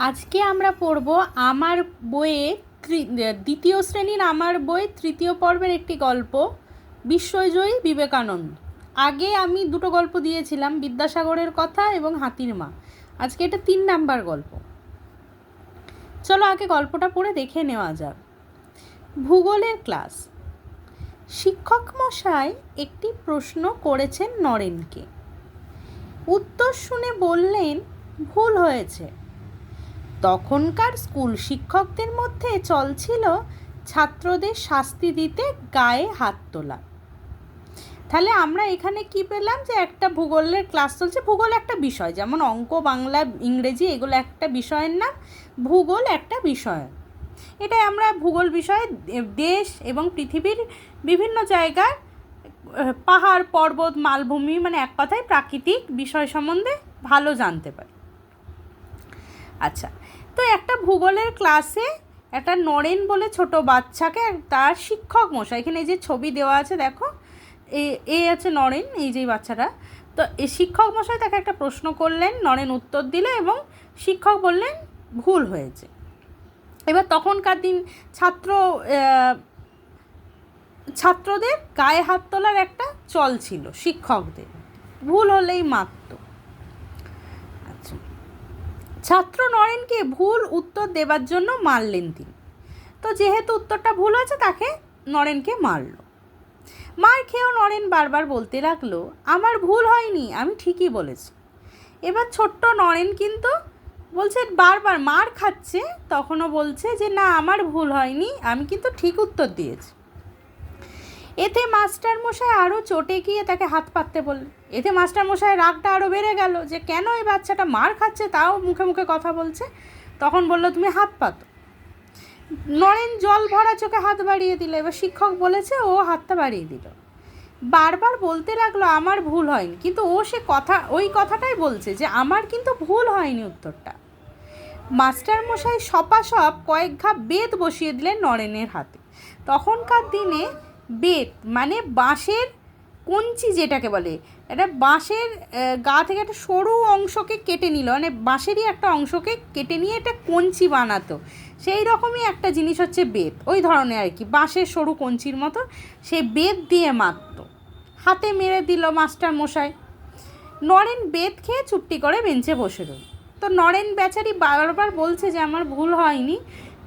আজকে আমরা পড়ব আমার বইয়ে দ্বিতীয় শ্রেণির আমার বই তৃতীয় পর্বের একটি গল্প, বিশ্বজয়ী বিবেকানন্দ। আগে আমি দুটো গল্প দিয়েছিলাম, বিদ্যাসাগরের কথা এবং হাতির মা। আজকে এটা তিন নাম্বার গল্প। চলো আগে গল্পটা পড়ে দেখে নেওয়া যাক। ভূগোলের ক্লাস। শিক্ষক মশাই একটি প্রশ্ন করেছেন নরেনকে। উত্তর শুনে বললেন, ভুল হয়েছে। তখনকার স্কুল শিক্ষকদের মধ্যে চলছিল ছাত্রদের শাস্তি দিতে গায়ে হাত তোলা। তাহলে আমরা এখানে কি পেলাম যে একটা ভূগোলের ক্লাস চলছে। ভূগোল একটা বিষয়, যেমন অঙ্ক, বাংলা, ইংরেজি, এগুলো একটা বিষয়ের নাম, ভূগোল একটা বিষয়। এটাই আমরা ভূগোল বিষয়ে দেশ এবং পৃথিবীর বিভিন্ন জায়গার পাহাড়, পর্বত, মালভূমি মানে এক কথায় প্রাকৃতিক বিষয় সম্বন্ধে ভালো জানতে পারি। আচ্ছা তো একটা ভূগোলের ক্লাসে একটা নরেন বলে ছোট বাচ্চাকে তার শিক্ষক মশাই, এখানে এই যে ছবি দেওয়া আছে দেখো, এ আছে নরেন, এই যে বাচ্চাটা। তো এই শিক্ষক মশাই তাকে একটা প্রশ্ন করলেন, নরেন উত্তর দিলে এবং শিক্ষক বললেন, ভুল হয়েছে। এবার তখনকার দিন ছাত্র ছাত্রদের গায়ে হাত তোলার একটা চল ছিল, শিক্ষকদের। ভুল হলেই মারত আচ্ছা। ছাত্র নরেনকে ভুল উত্তর দেবার জন্য মারলেন তিনি। তো যেহেতু উত্তরটা ভুল হয়েছে, তাকে নরেনকে মারল। মার খেয়েও নরেন বারবার বলতে লাগল, আমার ভুল হয়নি, আমি ঠিকই বলেছি। এবার ছোট্ট নরেন কিন্তু বলছে, বারবার মার খাচ্ছে। তখনও বলছে যে, না, আমার ভুল হয়নি, আমি কিন্তু ঠিক উত্তর দিয়েছি। এতে মাস্টার মশাই আরও চটে গিয়ে তাকে হাত পাততে বলল এতে মাস্টার মশাই রাগটা আরও বেড়ে গেল যে কেন এই বাচ্চাটা মার খাচ্ছে, তাও মুখে মুখে কথা বলছে। তখন বলল, তুমি হাত পাতো। নরেন জল ভরা চোখে হাত বাড়িয়ে দিল। এবার শিক্ষক বলেছে, ও হাতটা বাড়িয়ে দিল। বারবার বলতে লাগল, আমার ভুল হয়নি। কিন্তু ও সে কথা, ওই কথাটাই বলছে যে, আমার কিন্তু ভুল হয়নি উত্তরটা। মাস্টার মশাই সপাসপ কয়েক ঘা বেত বসিয়ে দিলেন নরেনের হাতে। তখনকার দিনে বেত মানে বাঁশের কঞ্চি যেটাকে বলে এটা বাঁশের গা থেকে একটা সরু অংশকে কেটে নিল। মানে বাঁশেরই একটা অংশকে কেটে নিয়ে এটা কঞ্চি বানাতো। সেই রকমই একটা জিনিস হচ্ছে বেত। ওই ধরনের আর কি। বাঁশের সরু কঞ্চির মতো সেই বেত দিয়ে মারতো হাতে মেরে দিল মাস্টার মশাই। নরেন বেত খেয়ে চুপটি করে বেঞ্চে বসে রইল। তো নরেন বেচারি বারবার বলছে যে, আমার ভুল হয়নি।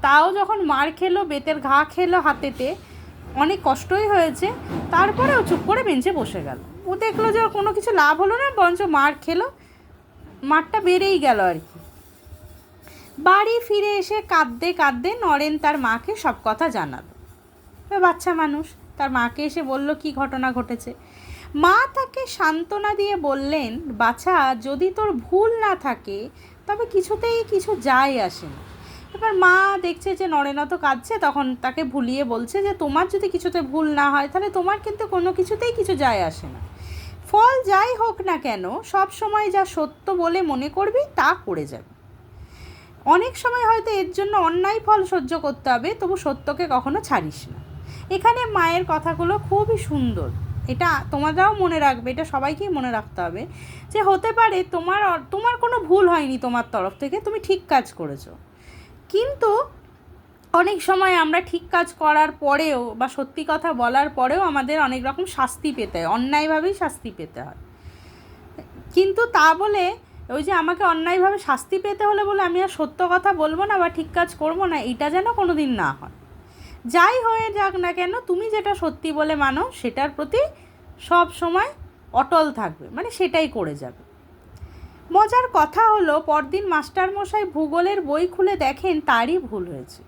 তাও যখন মার খেলো, বেতের ঘা খেলো হাতেতে, অনেক কষ্টই হয়েছে। তারপরেও চুপ করে বেঞ্চে বসে গেল। ও দেখল যে কোনো কিছু লাভ হলো না, বরঞ্চ মার খেলো। মারটা বেড়েই গেল আর কি। বাড়ি ফিরে এসে কাঁদতে কাঁদতে নরেন তার মাকে সব কথা জানালো। বাচ্চা মানুষ, তার মাকে এসে বলল, কি ঘটনা ঘটেছে? মা তাকে সান্ত্বনা দিয়ে বললেন, বাছা, যদি তোর ভুল না থাকে, তবে কিছুতেই কিছু যায় আসে না। এবার মা দেখছে যে নরেনা তো কাঁদছে, তখন তাকে ভুলিয়ে বলছে যে, তোমার যদি কিছুতে ভুল না হয়, তাহলে তোমার কিন্তু কোনো কিছুতেই কিছু যায় আসে না। ফল যাই হোক না কেন, সব সময় যা সত্য বলে মনে করবি তা করে যাবে। অনেক সময় হয়তো এর জন্য অন্যায় ফল সহ্য করতে হবে, তবু সত্যকে কখনো ছাড়িস না। এখানে মায়ের কথাগুলো খুবই সুন্দর। এটা তোমরাও মনে রাখবে, এটা সবাইকেই মনে রাখতে হবে যে হতে পারে তোমার তোমার কোনো ভুল হয়নি তোমার তরফ থেকে, তুমি ঠিক কাজ করেছ। কিন্তু অনেক সময় আমরা ঠিক কাজ করার পরেও বা সত্যি কথা বলার পরেও আমাদের অনেক রকম শাস্তি পেতে হয়, অন্যায়ভাবেই শাস্তি পেতে হয়। কিন্তু তা বলে ওই যে আমাকে অন্যায়ভাবে শাস্তি পেতে হলে বলে আমি আর সত্য কথা বলব না বা ঠিক কাজ করব না, এটা যেন কোনো দিন না হয়। যাই হয়ে যাক না কেন, তুমি যেটা সত্যি বলে মানো, সেটার প্রতি সব সময় অটল থাকবে মানে সেটাই করে যাবে। মজার কথা হলো, পরদিন মাস্টারমশাই ভূগোলের বই খুলে দেখেন, তারই ভুল হয়েছে।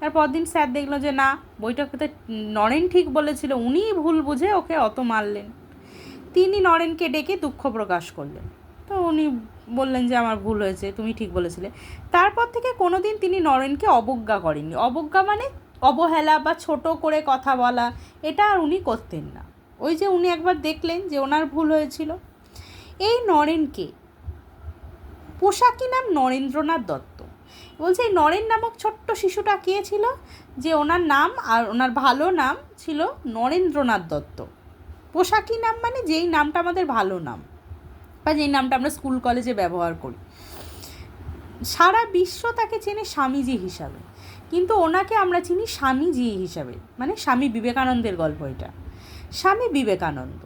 আর পরদিন স্যার দেখল যে না বইটাকে নরেন ঠিক বলেছিল, উনিই ভুল বুঝে ওকে অত মারলেন। তিনি নরেনকে ডেকে দুঃখ প্রকাশ করলেন। তো উনি বললেন যে আমার ভুল হয়েছে, তুমি ঠিক বলেছিলে। তারপর থেকে কোনো দিন তিনি নরেনকে অবজ্ঞা করেননি। অবজ্ঞা মানে অবহেলা বা ছোট করে কথা বলা, এটা আর উনি করতেন না। ওই যে উনি একবার দেখলেন যে ওনার ভুল হয়েছিল। এই নরেনকে পোশাকি নাম নরেন্দ্রনাথ দত্ত। বলছে, এই নরেন নামক ছোট্ট শিশুটা কে ছিল? যে ওনার নাম আর ওনার ভালো নাম ছিল নরেন্দ্রনাথ দত্ত। পোশাকি নাম মানে যেই নামটা আমাদের ভালো নাম বা যেই নামটা আমরা স্কুল, কলেজে ব্যবহার করি। সারা বিশ্ব তাকে চেনে স্বামীজি হিসাবে। কিন্তু ওনাকে আমরা চিনি স্বামীজি হিসাবে মানে স্বামী বিবেকানন্দের গল্প এটা। স্বামী বিবেকানন্দ।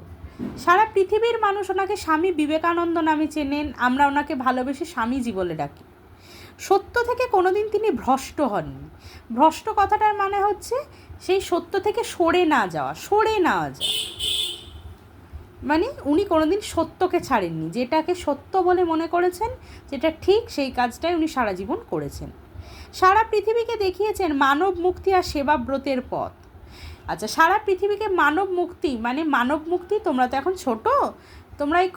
সারা পৃথিবীর মানুষ ওনাকে স্বামী বিবেকানন্দ নামে চেনেন, আমরা ওনাকে ভালোবেসে স্বামীজি বলে ডাকি। সত্য থেকে কোনোদিন তিনি ভ্রষ্ট হননি। ভ্রষ্ট কথাটার মানে হচ্ছে সেই সত্য থেকে সরে না যাওয়া, সরে না যাওয়া। মানে উনি কোনোদিন সত্যকে ছাড়েননি। যেটাকে সত্য বলে মনে করেছেন, যেটা ঠিক সেই কাজটাই উনি সারা জীবন করেছেন। সারা পৃথিবীকে দেখিয়েছেন মানব মুক্তি আর সেবাব্রতের পথ। আচ্ছা সারা পৃথিবীকে মানব মুক্তি মানে মানব মুক্তি, তোমরা তো এখন ছোট তোমরা এই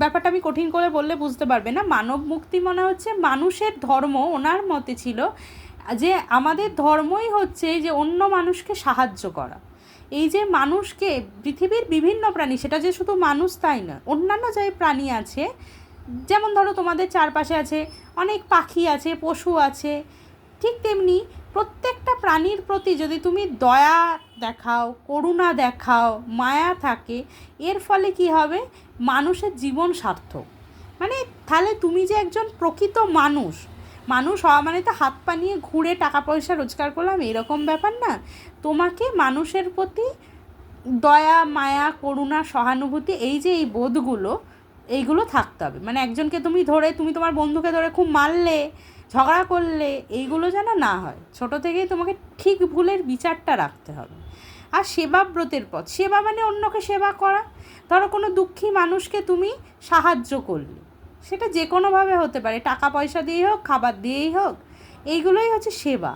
ব্যাপারটা আমি কঠিন করে বললে বুঝতে পারবে না। মানব মুক্তি মনে হচ্ছে মানুষের ধর্ম ওনার মতে ছিল যে আমাদের ধর্মই হচ্ছে যে অন্য মানুষকে সাহায্য করা। এই যে মানুষকে, পৃথিবীর বিভিন্ন প্রাণী, সেটা যে শুধু মানুষ তাই না, অন্যান্য যে প্রাণী আছে, যেমন ধরো তোমাদের চারপাশে আছে অনেক পাখি আছে, পশু আছে, ঠিক তেমনি প্রত্যেকটা প্রাণীর প্রতি যদি তুমি দয়া দেখাও, করুণা দেখাও, মায়া থাকে, এর ফলে কি হবে? মানুষের জীবন সার্থক। মানে তাহলে তুমি যে একজন প্রকৃত মানুষ মানুষ হওয়া মানে তো হাত পা নিয়ে ঘুরে টাকা পয়সা রোজগার করলাম, এরকম ব্যাপার না। তোমাকে মানুষের প্রতি দয়া, মায়া, করুণা, সহানুভূতি, এই যে এই বোধগুলো, এইগুলো থাকতে হবে। মানে একজনকে তুমি ধরে, তুমি তোমার বন্ধুকে ধরে খুব মারলে ঝগড়া করলে এইগুলো যেন না হয়। ছোট থেকেই তোমাকে ঠিক ভুলের বিচারটা রাখতে হবে। আর সেবাব্রতের পথ, সেবা মানে অন্যকে সেবা করা। ধরো কোনো দুঃখী মানুষকে তুমি সাহায্য করলে, সেটা যে কোনোভাবে হতে পারে। টাকা পয়সা দিয়েই হোক, খাবার দিয়েই হোক, এইগুলোই হচ্ছে সেবা।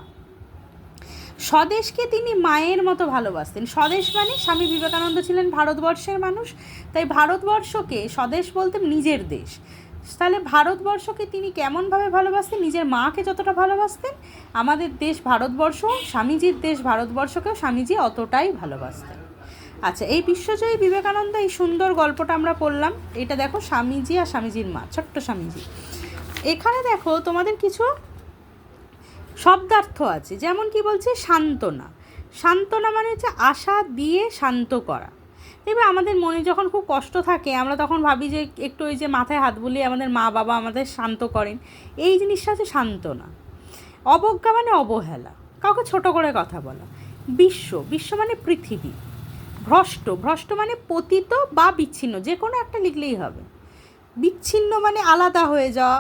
স্বদেশকে তিনি মায়ের মতো ভালোবাসতেন। স্বদেশ মানে স্বামী বিবেকানন্দ ছিলেন ভারতবর্ষের মানুষ। তাই ভারতবর্ষকে স্বদেশ বলতে নিজের দেশ। তাহলে ভারতবর্ষকে তিনি কেমনভাবে ভালোবাসতেন? নিজের মাকে যতটা ভালোবাসতেন? আমাদের দেশ ভারতবর্ষ, স্বামীজির দেশ ভারতবর্ষকেও স্বামীজি অতটাই ভালোবাসতেন। আচ্ছা এই বিশ্বজয়ী বিবেকানন্দ এই সুন্দর গল্পটা আমরা পড়লাম। এটা দেখো স্বামীজি আর স্বামীজির মা, ছোট্ট স্বামীজি। এখানে দেখো তোমাদের কিছু শব্দার্থ আছে। যেমন কি বলছে, সান্ত্বনা। সান্ত্বনা মানে হচ্ছে আশা দিয়ে শান্ত করা। দেখবে আমাদের মনে যখন খুব কষ্ট থাকে, আমরা তখন ভাবি যে একটু ওই যে মাথায় হাত বুলিয়ে আমাদের মা বাবা আমাদের শান্ত করেন। এই জিনিসটা হচ্ছে সান্ত্বনা অবজ্ঞা মানে অবহেলা। কাউকে ছোট করে কথা বলা। বিশ্ব বিশ্ব মানে পৃথিবী। ভ্রষ্ট ভ্রষ্ট মানে পতিত বা বিচ্ছিন্ন যে কোনো একটা লিখলেই হবে। বিচ্ছিন্ন মানে আলাদা হয়ে যাওয়া।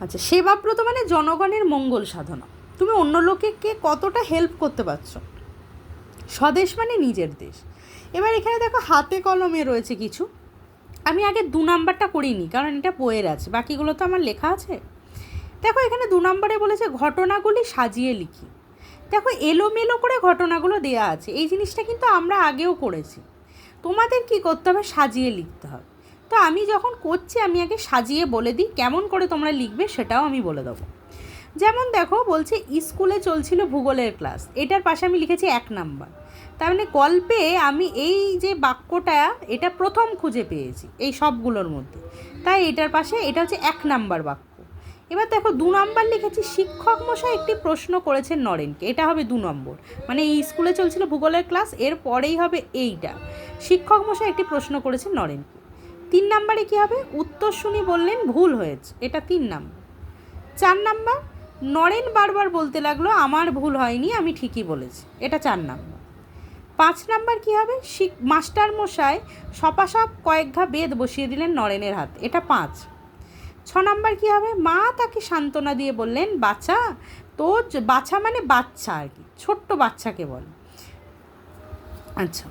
আচ্ছা সেবাব্রত মানে জনগণের মঙ্গল সাধনা। তুমি অন্য লোকে কে কতটা হেল্প করতে পারছ? স্বদেশ মানে নিজের দেশ। এবার এখানে দেখো হাতে কলমে রয়েছে কিছু। আমি আগে দু নাম্বারটা করিনি, কারণ এটা বইয়ের আছে। বাকিগুলো তো আমার লেখা আছে। দেখো এখানে দু নম্বরে বলেছে, ঘটনাগুলি সাজিয়ে লিখি। দেখো এলোমেলো করে ঘটনাগুলো দেয়া আছে। এই জিনিসটা কিন্তু আমরা আগেও করেছি। তোমাদের কি করতে হবে? সাজিয়ে লিখতে হবে তো আমি যখন করছি, আমি আগে সাজিয়ে বলে দিই, কেমন করে তোমরা লিখবে সেটাও আমি বলে দেবো। যেমন দেখো, বলছে, স্কুলে চলছিল ভূগোলের ক্লাস। এটার পাশে আমি লিখেছি এক নাম্বার। তার মানে গল্পে আমি এই যে বাক্যটা, এটা প্রথম খুঁজে পেয়েছি, এই সবগুলোর মধ্যে। তাই এটার পাশে, এটা হচ্ছে এক নাম্বার বাক্য। এবার দেখো, দু নম্বর লিখেছি, শিক্ষক মশাই একটি প্রশ্ন করেছেন নরেনকে। এটা হবে দু নম্বর। মানে এই স্কুলে চলছিল ভূগোলের ক্লাস এর পরেই হবে এইটা। শিক্ষক মশাই একটি প্রশ্ন করেছেন নরেনকে। তিন নম্বরে কী হবে? উত্তর শুনি বললেন ভুল হয়েছে। এটা তিন নাম্বার। চার নাম্বার, নরেন বারবার বলতে লাগল, আমার ভুল হয়নি, আমি ঠিকই বলেছি। এটা চার নাম্বার। পাঁচ নাম্বার কি হবে? শিক মাস্টার মশাই সপাসপ কয়েক ঘা বেদ বসিয়ে দিলেন নরেনের হাত। এটা পাঁচ। ছ নাম্বার কি হবে? মা তাকে সান্ত্বনা দিয়ে বললেন বাচ্চা তোর বাচ্চা মানে বাচ্চা আর কি, ছোট্ট বাচ্চাকে বল। আচ্ছা।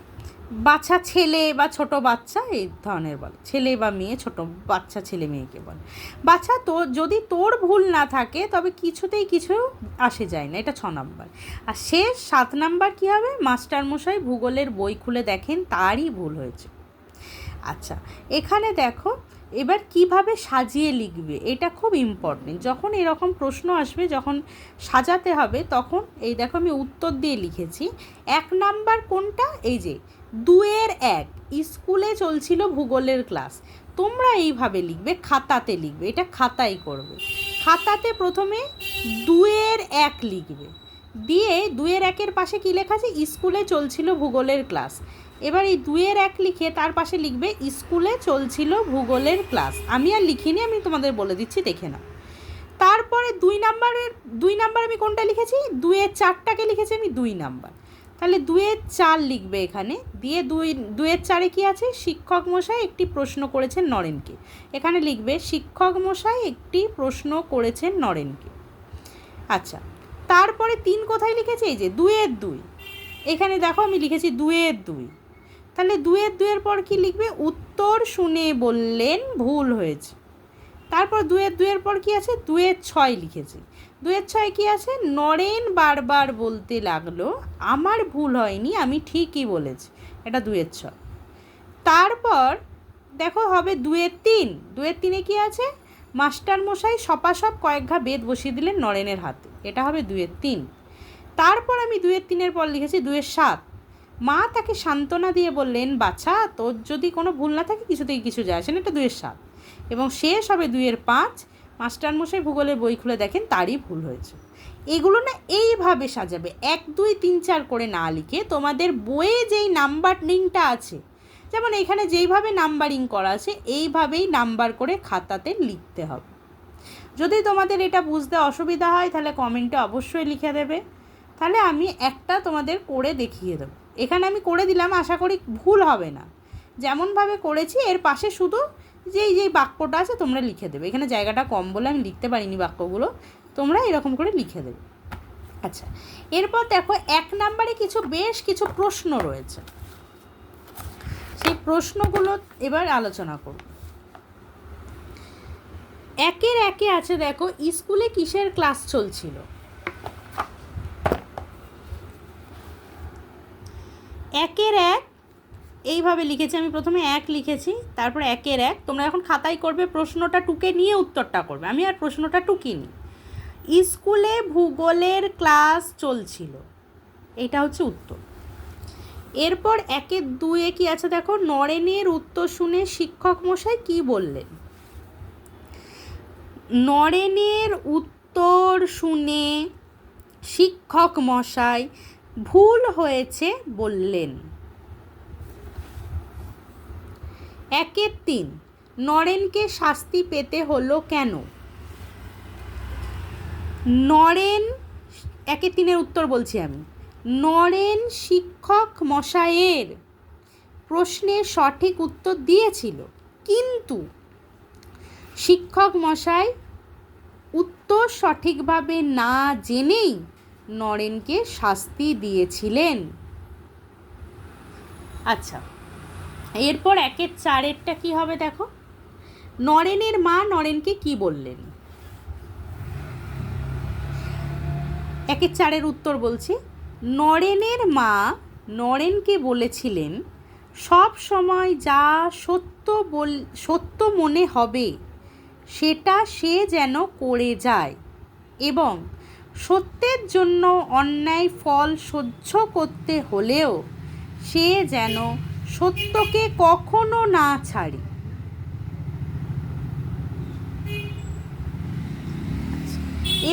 বাচ্চা ছেলে বা ছোট বাচ্চা, এই ধরনের বলে। ছেলে বা মেয়ে, ছোট বাচ্চা ছেলে মেয়েকে বলে। বাচ্চা তো যদি তোর ভুল না থাকে, তবে কিছুতেই কিছু আসে যায় না, এটা ছ নম্বর। আর শেষ সাত নাম্বার কী হবে? মাস্টারমশাই ভূগোলের বই খুলে দেখেন, তারই ভুল হয়েছে। আচ্ছা এখানে দেখো, এবার কীভাবে সাজিয়ে লিখবে? এটা খুব ইম্পর্টেন্ট যখন এরকম প্রশ্ন আসবে, যখন সাজাতে হবে, তখন এই দেখো আমি উত্তর দিয়ে লিখেছি। এক নাম্বার কোনটা? এই যে দুয়ের এক, স্কুলে চলছিল ভূগোলের ক্লাস। তোমরা এইভাবে লিখবে, খাতাতে লিখবে, এটা খাতাই করবে। খাতাতে প্রথমে দুয়ের এক লিখবে। দিয়ে দুয়ের একের পাশে কী লেখা আছে? স্কুলে চলছিল ভূগোলের ক্লাস। এবার এই দুয়ের এক লিখে তার পাশে লিখবে, স্কুলে চলছিল ভূগোলের ক্লাস। আমি আর লিখিনি, আমি তোমাদের বলে দিচ্ছি, দেখে নাও। তারপরে দুই নাম্বারের, দুই নাম্বার আমি কোনটা লিখেছি? দুইয়ের চারটাকে লিখেছি আমি দুই নাম্বার। তাহলে দুয়ের চার লিখবে এখানে। দিয়ে দুই, দুয়ের চারে কি আছে? শিক্ষক মশাই একটি প্রশ্ন করেছেন নরেনকে। এখানে লিখবে, শিক্ষক মশাই একটি প্রশ্ন করেছেন নরেনকে। আচ্ছা তারপরে তিন কোথায় লিখেছে? এই যে দুয়ের দুই। এখানে দেখো আমি লিখেছি দুয়ের দুই। তাহলে দুয়ের দুয়ের পর কি লিখবে? উত্তর শুনে বললেন ভুল হয়েছে। তারপর দুয়ের দুয়ের পর কি আছে? দুয়ের ছয় লিখেছি। দুয়ের ছয় কি আছে? নরেন বারবার বলতে লাগল, আমার ভুল হয়নি, আমি ঠিকই বলেছি। এটা দুয়ের ছয়। তারপর দেখো হবে দুয়ের তিন। দুয়ের তিনে কি আছে? মাস্টার মশাই সপাসপ কয়েক ঘা বেদ বসিয়ে দিলেন নরেনের হাতে। এটা হবে দুয়ের তিন। তারপর আমি দুয়ের তিনের পর লিখেছি দুয়ের সাত। মা তাকে সান্ত্বনা দিয়ে বললেন, বাছা, তোর যদি কোনো ভুল না থাকে, কিছুতেই কিছু যায় আসে না। এটা দুয়ের সাত। এবং শেষ হবে দুয়ের পাঁচ। মাস্টারমশাই ভূগোলের বই খুলে দেখেন, তারই ভুল হয়েছে। এগুলো না এইভাবে সাজাবে, এক, দুই, তিন, চার করে না লিখে তোমাদের বইয়ে যেই নাম্বারিংটা আছে, যেমন এখানে যেইভাবে নাম্বারিং করা আছে, এইভাবেই নাম্বার করে খাতাতে লিখতে হবে। যদি তোমাদের এটা বুঝতে অসুবিধা হয়, তাহলে কমেন্টে অবশ্যই লিখে দেবে। তাহলে আমি একটা তোমাদের করে দেখিয়ে দেবো। এখানে আমি করে দিলাম, আশা করি ভুল হবে না। যেমনভাবে করেছি, এর পাশে শুধু যেই যেই বাক্যটা আছে, তোমরা লিখে দেবে। এখানে জায়গাটা কম বলে আমি লিখতে পারিনি বাক্যগুলো। তোমরা এরকম করে লিখে দেবে। আচ্ছা এরপর দেখো, এক নাম্বারে কিছু বেশ কিছু প্রশ্ন রয়েছে। সেই প্রশ্নগুলো এবার আলোচনা করব। একের একে আছে, দেখো, স্কুলে কিসের ক্লাস চলছিল? একের এক এইভাবে লিখেছি, আমি প্রথমে এক লিখেছি, তারপর একের এক। তোমরা এখন খাতায় করবে, প্রশ্নটা টুকে নিয়ে উত্তরটা করবে। আমি আর প্রশ্নটা টুকিনি। স্কুলে ভূগোলের ক্লাস চলছিল। এটা হচ্ছে উত্তর। এরপর একের দুয়ে কি আছে দেখো? নরেনের উত্তর শুনে শিক্ষক মশাই কি বললেন? নরেনের উত্তর শুনে শিক্ষক মশাই ভুল হয়েছে বললেন। একের তিন। নরেনকে শাস্তি পেতে হলো কেন? নরেন, একের তিনের উত্তর বলছি আমি। নরেন শিক্ষক মশাইয়ের প্রশ্নের সঠিক উত্তর দিয়েছিল। কিন্তু শিক্ষক মশাই উত্তর সঠিকভাবে না জেনেই নরেনকে শাস্তি দিয়েছিলেন। আচ্ছা এরপর একের চারেরটা কি হবে দেখো? নরেনের মা নরেনকে কি বললেন? একের চারের উত্তর বলছি। নরেনের মা নরেনকে বলেছিলেন, সব সময় যা সত্য বল, সত্য মনে হবে, সেটা সে যেন করে যায় এবং সত্যের জন্য অন্যায় ফল সহ্য করতে হলেও সে যেন সত্যকে কখনো না ছাড়ি।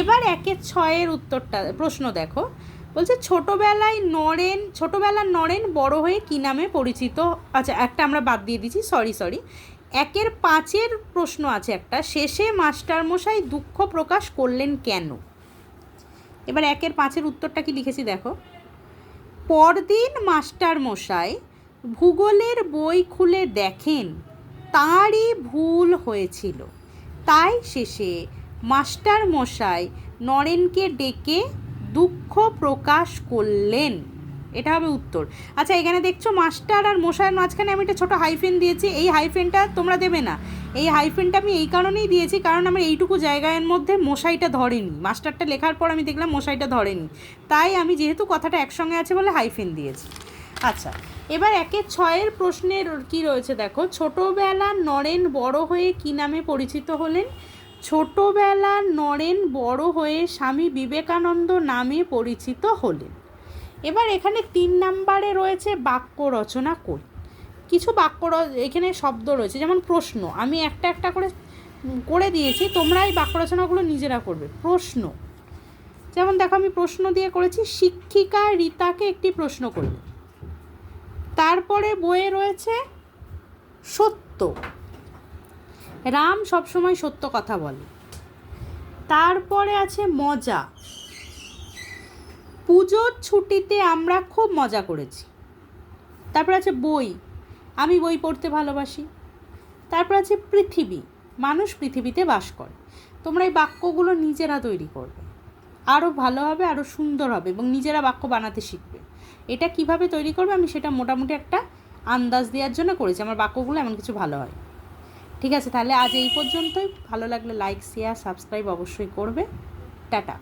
এবার একের ছয়ের উত্তরটা, প্রশ্ন দেখো। বলছে, ছোটবেলায় নরেন, ছোটবেলার নরেন বড় হয়ে কী নামে পরিচিত? আচ্ছা একটা আমরা বাদ দিয়ে দিচ্ছি সরি সরি একের পাঁচের প্রশ্ন আছে একটা, শেষে মাস্টারমশাই দুঃখ প্রকাশ করলেন কেন? এবার একের পাঁচের উত্তরটা কি লিখেছি দেখো। পরদিন মাস্টারমশাই ভূগোলের বই খুলে দেখেন, তাঁরই ভুল হয়েছিল। তাই শেষে মাস্টার মশাই নরেনকে ডেকে দুঃখ প্রকাশ করলেন। এটা হবে উত্তর। আচ্ছা এখানে দেখছ মাস্টার আর মশাইয়ের মাঝখানে আমি একটা ছোটো হাইফেন দিয়েছি। এই হাইফেনটা তোমরা দেবে না। এই হাইফেনটা আমি এই কারণেই দিয়েছি কারণ আমার এইটুকু জায়গার মধ্যে মশাইটা ধরেনি। মাস্টারটা লেখার পর আমি দেখলাম মশাইটা ধরেনি। তাই আমি যেহেতু কথাটা একসঙ্গে আছে বলে হাইফেন দিয়েছি। আচ্ছা এবার একে ছয়ের প্রশ্নের কি রয়েছে দেখো? ছোটোবেলা নরেন বড় হয়ে কি নামে পরিচিত হলেন? ছোটোবেলা নরেন বড় হয়ে স্বামী বিবেকানন্দ নামে পরিচিত হলেন। এবার এখানে তিন নাম্বারে রয়েছে বাক্য রচনা করি কিছু বাক্য এখানে শব্দ রয়েছে, যেমন প্রশ্ন। আমি একটা একটা করে করে দিয়েছি, তোমরা এই বাক্য রচনাগুলো নিজেরা করবে। প্রশ্ন। যেমন দেখো, আমি প্রশ্ন দিয়ে করেছি, শিক্ষিকা রীতাকে একটি প্রশ্ন করবে তারপরে বইয়ে রয়েছে সত্য। রাম সবসময় সত্য কথা বলে। তারপরে আছে মজা। পুজোর ছুটিতে আমরা খুব মজা করেছি। তারপর আছে বই। আমি বই পড়তে ভালোবাসি। তারপর আছে পৃথিবী। মানুষ পৃথিবীতে বাস করে। তোমরা এই বাক্যগুলো নিজেরা তৈরি করবে। আরও ভালো হবে আরও সুন্দর হবে এবং নিজেরা বাক্য বানাতে শিখবে। এটা কীভাবে তৈরি করবে আমি সেটা মোটামুটি একটা আন্দাজ দেওয়ার জন্য করেছি। আমার বাক্যগুলো এমন কিছু ভালো হয়। ঠিক আছে, তাহলে আজ এই পর্যন্তই। ভালো লাগলে লাইক শেয়ার সাবস্ক্রাইব অবশ্যই করবে। টাটা।